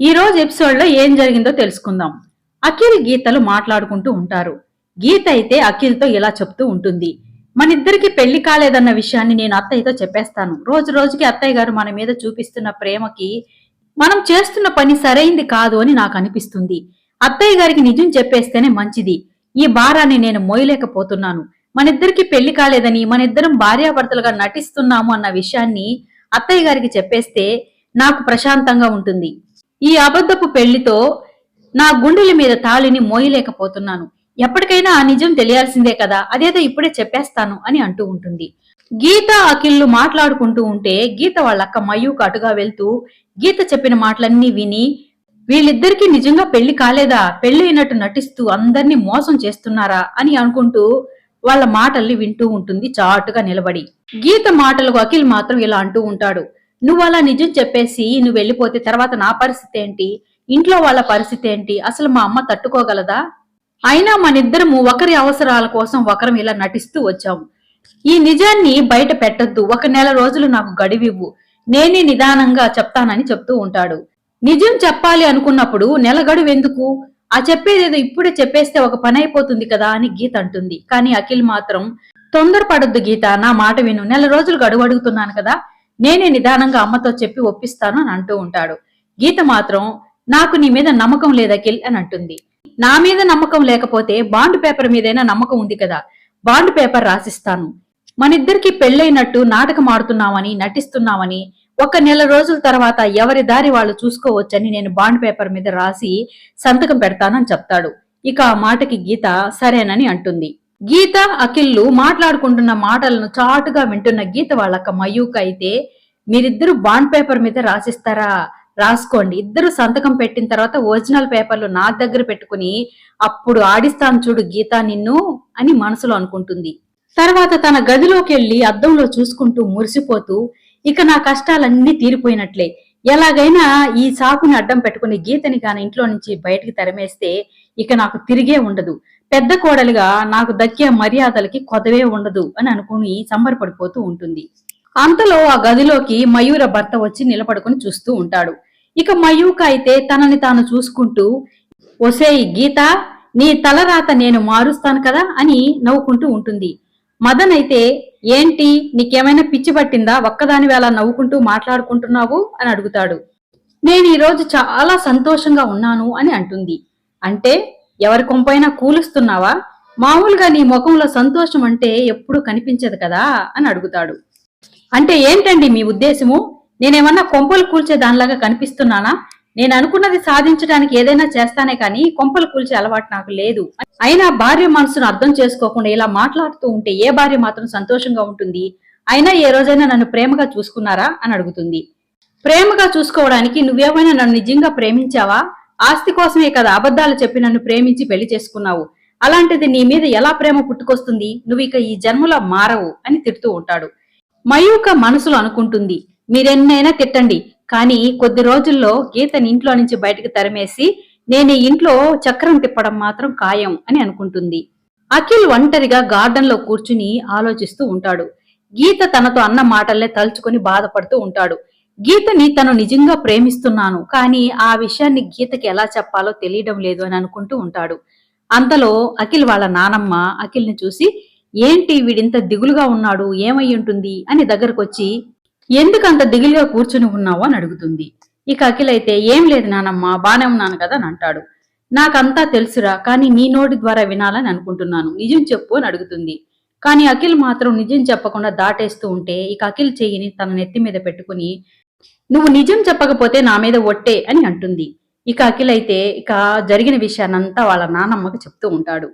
ఈ రోజు ఎపిసోడ్లో ఏం జరిగిందో తెలుసుకుందాం. అఖిల్ గీతలు మాట్లాడుకుంటూ ఉంటారు. గీత అయితే అఖిల్తో ఇలా చెప్తూ ఉంటుంది. మన ఇద్దరికి పెళ్ళి కాలేదన్న విషయాన్ని నేను అత్తయ్యతో చెప్పేస్తాను. రోజు రోజుకి అత్తయ్య గారు మన మీద చూపిస్తున్న ప్రేమకి మనం చేస్తున్న పని సరైంది కాదు అని నాకు అనిపిస్తుంది. అత్తయ్య గారికి నిజం చెప్పేస్తేనే మంచిది. ఈ భారాన్ని నేను మోయలేకపోతున్నాను. మనిద్దరికి పెళ్ళి కాలేదని మనిద్దరం భార్యాభర్తలుగా నటిస్తున్నాము అన్న విషయాన్ని అత్తయ్య గారికి చెప్పేస్తే నాకు ప్రశాంతంగా ఉంటుంది. ఈ అబద్ధపు పెళ్ళితో నా గుండెల మీద తాళిని మోయలేకపోతున్నాను. ఎప్పటికైనా ఆ నిజం తెలియాల్సిందే కదా అదేదో ఇప్పుడే చెప్పేస్తాను అని అంటూ ఉంటుంది. గీత అఖిల్లు మాట్లాడుకుంటూ ఉంటే గీత వాళ్ళక్క మయూకు అటుగా వెళ్తూ గీత చెప్పిన మాటలన్నీ విని వీళ్ళిద్దరికీ నిజంగా పెళ్ళి కాలేదా? పెళ్ళి అయినట్టు నటిస్తూ అందరినీ మోసం చేస్తున్నారా? అని అనుకుంటూ వాళ్ళ మాటల్ని వింటూ ఉంటుంది చాటుగా నిలబడి. గీత మాటలకు అఖిల్ మాత్రం ఇలా అంటూ ఉంటాడు. నువ్వు అలా నిజం చెప్పేసి నువ్వు వెళ్ళిపోతే తర్వాత నా పరిస్థితి ఏంటి? ఇంట్లో వాళ్ళ పరిస్థితి ఏంటి? అసలు మా అమ్మ తట్టుకోగలదా? అయినా మనిద్దరము ఒకరి అవసరాల కోసం ఒకరం ఇలా నటిస్తూ వచ్చాము. ఈ నిజాన్ని బయట పెట్టొద్దు. ఒక నెల రోజులు నాకు గడివివ్వు. నేనే నిదానంగా చెప్తానని చెప్తూ ఉంటాడు. నిజం చెప్పాలి అనుకున్నప్పుడు నెల గడువు ఎందుకు? ఆ చెప్పేదేదో ఇప్పుడే చెప్పేస్తే ఒక పని అయిపోతుంది కదా అని గీత అంటుంది. కానీ అఖిల్ మాత్రం తొందరపడొద్దు గీత. నా మాట విను. నెల రోజులు గడువు అడుగుతున్నాను కదా. నేనే నిదానంగా అమ్మతో చెప్పి ఒప్పిస్తాను అని అంటూ ఉంటాడు. గీత మాత్రం నాకు నీ మీద నమ్మకం లేదా కిల్ అని అంటుంది. నా మీద నమ్మకం లేకపోతే బాండ్ పేపర్ మీదైనా నమ్మకం ఉంది కదా బాండ్ పేపర్ రాసిస్తాను. మనిద్దరికి పెళ్ళైనట్టు నాటకం ఆడుతున్నామని నటిస్తున్నామని ఒక నెల రోజుల తర్వాత ఎవరి దారి వాళ్ళు చూసుకోవచ్చని నేను బాండ్ పేపర్ మీద రాసి సంతకం పెడతానని చెప్తాడు. ఇక ఆ మాటకి గీత సరేనని అంటుంది. గీత అఖిల్లు మాట్లాడుకుంటున్న మాటలను చాటుగా వింటున్న గీత వాళ్ళక్క మయూక్ అయితే మీరిద్దరు బాండ్ పేపర్ మీద రాసిస్తారా? రాసుకోండి. ఇద్దరు సంతకం పెట్టిన తర్వాత ఒరిజినల్ పేపర్లు నా దగ్గర పెట్టుకుని అప్పుడు ఆడిస్తాను చూడు గీత నిన్ను అని మనసులో అనుకుంటుంది. తర్వాత తన గదిలోకి వెళ్ళి అద్దంలో చూసుకుంటూ మురిసిపోతూ ఇక నా కష్టాలన్నీ తీరిపోయినట్లే. ఎలాగైనా ఈ సాకుని అడ్డం పెట్టుకుని గీతని కాని ఇంట్లో నుంచి బయటికి తరిమేస్తే ఇక నాకు తిరిగే ఉండదు. పెద్ద కోడలుగా నాకు దక్కే మర్యాదలకి కొదవే ఉండదు అని అనుకుని సంబరపడిపోతూ ఉంటుంది. అంతలో ఆ గదిలోకి మయూర భర్త వచ్చి నిలబడుకుని చూస్తూ ఉంటాడు. ఇక మయూక అయితే తనని తాను చూసుకుంటూ ఒసేయ్ గీత నీ తలరాత నేను మారుస్తాను కదా అని నవ్వుకుంటూ ఉంటుంది. మదన్ అయితే ఏంటి నీకేమైనా పిచ్చి పట్టిందా? ఒక్కదాని వేళ నవ్వుకుంటూ మాట్లాడుకుంటున్నావు? అని అడుగుతాడు. నేను ఈరోజు చాలా సంతోషంగా ఉన్నాను అని అంటుంది. అంటే ఎవరి కొంపైనా కూలుస్తున్నావా? మామూలుగా నీ ముఖంలో సంతోషం అంటే ఎప్పుడు కనిపించదు కదా? అని అడుగుతాడు. అంటే ఏంటండి మీ ఉద్దేశము? నేనేమన్నా కొంపలు కూల్చే దానిలాగా కనిపిస్తున్నానా? నేను అనుకున్నది సాధించడానికి ఏదైనా చేస్తానే కానీ కొంపలు కూల్చే అలవాటు నాకు లేదు. అయినా భార్య మనసును అర్థం చేసుకోకుండా ఇలా మాట్లాడుతూ ఉంటే ఏ భార్య మాత్రం సంతోషంగా ఉంటుంది? అయినా ఏ రోజైనా నన్ను ప్రేమగా చూసుకున్నారా? అని అడుగుతుంది. ప్రేమగా చూసుకోవడానికి నువ్వేమైనా నన్ను నిజంగా ప్రేమించావా? ఆస్తి కోసమే కదా అబద్ధాలు చెప్పి నన్ను ప్రేమించి పెళ్ళి చేసుకున్నావు. అలాంటిది నీ మీద ఎలా ప్రేమ పుట్టుకొస్తుంది? నువ్వు ఇక ఈ జన్మలో మారవు అని తిడుతూ ఉంటాడు. మయూక మనసులో అనుకుంటుంది మీరెన్నైనా తిట్టండి. కానీ కొద్ది రోజుల్లో గీతని ఇంట్లో నుంచి బయటకు తరిమేసి నేను ఇంట్లో చక్రం తిప్పడం మాత్రం ఖాయం అని అనుకుంటుంది. అఖిల్ ఒంటరిగా గార్డెన్లో కూర్చుని ఆలోచిస్తూ ఉంటాడు. గీత తనతో అన్న మాటల్నే తలుచుకొని బాధపడుతూ ఉంటాడు. గీతని తను నిజంగా ప్రేమిస్తున్నాను కానీ ఆ విషయాన్ని గీతకి ఎలా చెప్పాలో తెలియడం లేదు అని అనుకుంటూ ఉంటాడు. అంతలో అఖిల్ వాళ్ళ నానమ్మ అఖిల్ని చూసి ఏంటి వీడింత దిగులుగా ఉన్నాడు ఏమై ఉంటుంది? అని దగ్గరకొచ్చి ఎందుకు అంత దిగులుగా కూర్చుని ఉన్నావు? అని అడుగుతుంది. ఇక అఖిల్ అయితే ఏం లేదు నానమ్మ బానే ఉన్నాను కదా అని అంటాడు. నాకంతా తెలుసురా కానీ నీ నోటి ద్వారా వినాలని అనుకుంటున్నాను నిజం చెప్పు అని అడుగుతుంది. కానీ అఖిల్ మాత్రం నిజం చెప్పకుండా దాటేస్తూ ఉంటే ఇక అఖిల్ చెయ్యిని తన నెత్తి మీద పెట్టుకుని నువ్వు నిజం చెప్పకపోతే నా మీద ఒట్టే అని అంటుంది. ఇక అఖిలైతే ఇక జరిగిన విషయాన్నంతా వాళ్ళ నానమ్మకు చెప్తూ ఉంటాడు.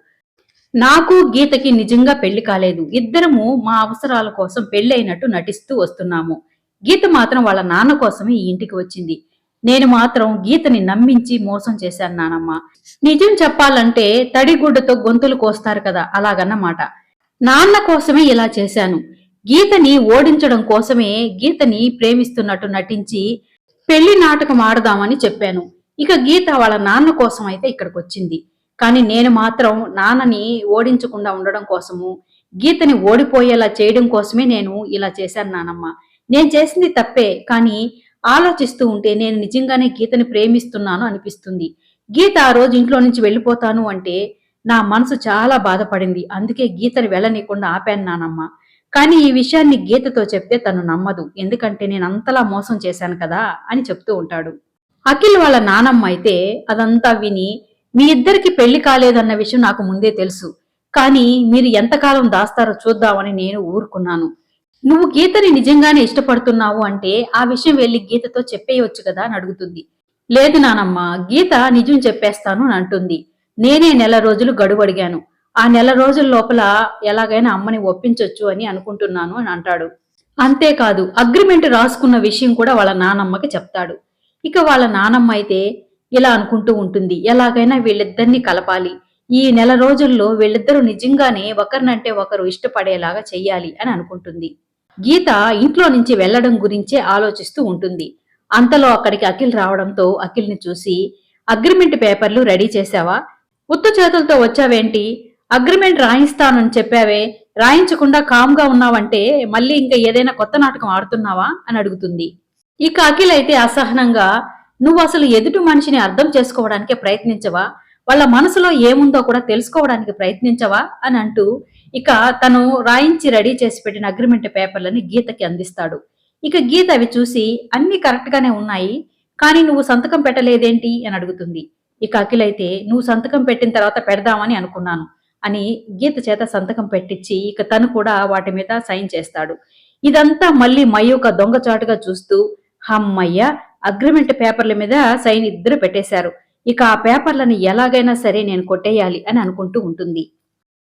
నాకు గీతకి నిజంగా పెళ్ళి కాలేదు. ఇద్దరము మా అవసరాల కోసం పెళ్ళి అయినట్టు నటిస్తూ వస్తున్నాము. గీత మాత్రం వాళ్ళ నాన్న కోసమే ఈ ఇంటికి వచ్చింది. నేను మాత్రం గీతని నమ్మించి మోసం చేశాను నానమ్మ. నిజం చెప్పాలంటే తడిగుడ్డతో గొంతులు కోస్తారు కదా అలాగన్నమాట. నాన్న కోసమే ఇలా చేశాను. గీతని ఓడించడం కోసమే గీతని ప్రేమిస్తున్నట్టు నటించి పెళ్ళి నాటకం ఆడదామని చెప్పాను. ఇక గీత వాళ్ళ నాన్న కోసం అయితే ఇక్కడికి వచ్చింది. కానీ నేను మాత్రం నాన్నని ఓడించకుండా ఉండడం కోసము గీతని ఓడిపోయేలా చేయడం కోసమే నేను ఇలా చేశాను నానమ్మ. నేను చేసింది తప్పే కానీ ఆలోచిస్తూ ఉంటే నేను నిజంగానే గీతని ప్రేమిస్తున్నాను అనిపిస్తుంది. గీత ఆ రోజు ఇంట్లో నుంచి వెళ్ళిపోతాను అంటే నా మనసు చాలా బాధపడింది. అందుకే గీతని వెళ్ళనీయకుండా ఆపాను నానమ్మ. కానీ ఈ విషయాన్ని గీతతో చెప్తే తను నమ్మదు. ఎందుకంటే నేను అంతలా మోసం చేశాను కదా అని చెప్తూ ఉంటాడు. అఖిల్ వాళ్ళ నానమ్మ అయితే అదంతా విని మీ ఇద్దరికి పెళ్ళి కాలేదన్న విషయం నాకు ముందే తెలుసు. కానీ మీరు ఎంతకాలం దాస్తారో చూద్దామని నేను ఊరుకున్నాను. నువ్వు గీతని నిజంగానే ఇష్టపడుతున్నావు అంటే ఆ విషయం వెళ్ళి గీతతో చెప్పేయొచ్చు కదా అని అడుగుతుంది. లేదు నానమ్మ గీత నిజం చెప్పేస్తాను అని అంటుంది. నేనే నెల రోజులు గడువడిగాను ఆ నెల రోజుల లోపల ఎలాగైనా అమ్మని ఒప్పించొచ్చు అని అనుకుంటున్నాను అని అంటాడు. అంతేకాదు అగ్రిమెంట్ రాసుకున్న విషయం కూడా వాళ్ళ నానమ్మకి చెప్తాడు. ఇక వాళ్ళ నానమ్మ అయితే ఇలా అనుకుంటూ ఉంటుంది. ఎలాగైనా వీళ్ళిద్దరినీ కలపాలి. ఈ నెల రోజుల్లో వీళ్ళిద్దరూ నిజంగానే ఒకరినంటే ఒకరు ఇష్టపడేలాగా చెయ్యాలి అని అనుకుంటుంది. గీత ఇంట్లో నుంచి వెళ్ళడం గురించే ఆలోచిస్తూ ఉంటుంది. అంతలో అక్కడికి అఖిల్ రావడంతో అఖిల్ని చూసి అగ్రిమెంట్ పేపర్లు రెడీ చేశావా? ఉత్త చేతులతో వచ్చావేంటి? అగ్రిమెంట్ రాయిస్తానని చెప్పావే రాయించకుండా కామ్గా ఉన్నావంటే మళ్ళీ ఇంకా ఏదైనా కొత్త నాటకం ఆడుతున్నావా అని అడుగుతుంది. ఇక అఖిల్ అయితే అసహనంగా నువ్వు అసలు ఎదుటి మనిషిని అర్థం చేసుకోవడానికే ప్రయత్నించవా? వాళ్ళ మనసులో ఏముందో కూడా తెలుసుకోవడానికి ప్రయత్నించవా? అని అంటూ ఇక తను రాయించి రెడీ చేసి పెట్టిన అగ్రిమెంట్ పేపర్లని గీతకి అందిస్తాడు. ఇక గీత అవి చూసి అన్ని కరెక్ట్ గానే ఉన్నాయి కానీ నువ్వు సంతకం పెట్టలేదేంటి అని అడుగుతుంది. ఇక అఖిల్ అయితే నువ్వు సంతకం పెట్టిన తర్వాత పెడదామని అనుకున్నాను. అని గీత చేత సంతకం పెట్టించి ఇక తను కూడా వాటి మీద సైన్ చేస్తాడు. ఇదంతా మళ్ళీ మయూక దొంగచాటుగా చూస్తూ హమ్మయ్య అగ్రిమెంట్ పేపర్ల మీద సైన్ ఇద్దరు పెట్టేశారు. ఇక ఆ పేపర్లను ఎలాగైనా సరే నేను కొట్టేయాలి అని అనుకుంటూ ఉంటుంది.